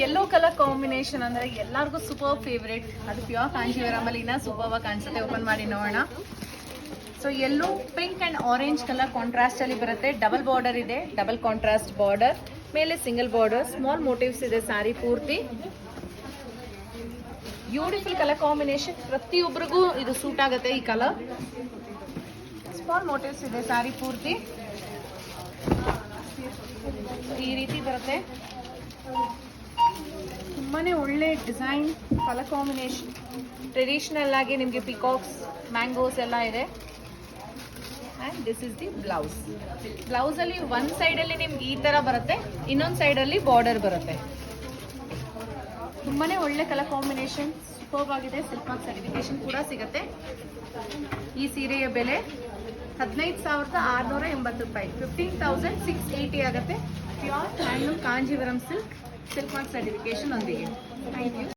Yellow colour combination ಅಂದ್ರೆ ಎಲ್ಲರಿಗೂ super favourite ಅದು ಪ್ಯೂರ್ ಕಾಂಜೀವರಂ ಅಲ್ಲಿ ಇನ್ನ ಸೂಪರ್ ಕಾಣಿಸುತ್ತೆ. ಓಪನ್ ಮಾಡಿ ನೋಡೋಣ. So yellow pink and orange colour contrast ಅಲ್ಲಿ ಬರುತ್ತೆ. ಡಬಲ್ ಬಾರ್ಡರ್ ಇದೆ. ಡಬಲ್ ಕಾಂಟ್ರಾಸ್ಟ್ ಬಾರ್ಡರ್ ಮೇಲೆ ಸಿಂಗಲ್ ಬಾರ್ಡರ್ ಸ್ಮಾಲ್ ಮೋಟಿವ್ಸ್ ಇದೆ ಸಾರಿ ಪೂರ್ತಿ. ಬ್ಯೂಟಿಫುಲ್ ಕಲರ್ ಕಾಂಬಿನೇಷನ್ ಪ್ರತಿಯೊಬ್ಬರಿಗೂ ಇದು ಸೂಟ್ ಆಗುತ್ತೆ ಈ ಕಲರ್ ಸ್ಮಾಲ್ ಮೋಟಿವ್ಸ್ ಇದೆ ಸಾರಿ ಪೂರ್ತಿ. ಈ ರೀತಿ ಬರುತ್ತೆ. ತುಂಬಾನೇ ಒಳ್ಳೆ ಡಿಸೈನ್, ಕಲರ್ ಕಾಂಬಿನೇಷನ್ ಟ್ರೆಡಿಷನಲ್ ಆಗಿ ನಿಮಗೆ ಪಿಕಾಕ್ಸ್ ಮ್ಯಾಂಗೋಸ್ ಎಲ್ಲ ಇದೆ. And this is the blouse ಬ್ಲೌಸಲ್ಲಿ ಒಂದು ಸೈಡಲ್ಲಿ ನಿಮ್ಗೆ ಈ ಥರ ಬರುತ್ತೆ, ಇನ್ನೊಂದು ಸೈಡಲ್ಲಿ ಬಾರ್ಡರ್ ಬರುತ್ತೆ. ತುಂಬಾ ಒಳ್ಳೆ ಕಲರ್ ಕಾಂಬಿನೇಷನ್ ಸೂಪರ್ ಆಗಿದೆ. ಸಿಲ್ಕ್ ಮಾರ್ಕ್ ಸರ್ಟಿಫಿಕೇಶನ್ ಕೂಡ ಸಿಗುತ್ತೆ. ಈ ಸೀರೆಯ ಬೆಲೆ ಹದಿನೈದು ಸಾವಿರದ ಆರುನೂರ ಎಂಬತ್ತು ರೂಪಾಯಿ. ಫಿಫ್ಟೀನ್ ತೌಸಂಡ್ ಸಿಕ್ಸ್ ಏಯ್ಟಿ ಆಗುತ್ತೆ. Pure handloom Kanjeevaram silk silk mark certification ಒಂದಿಗೆ ಥ್ಯಾಂಕ್ ಯು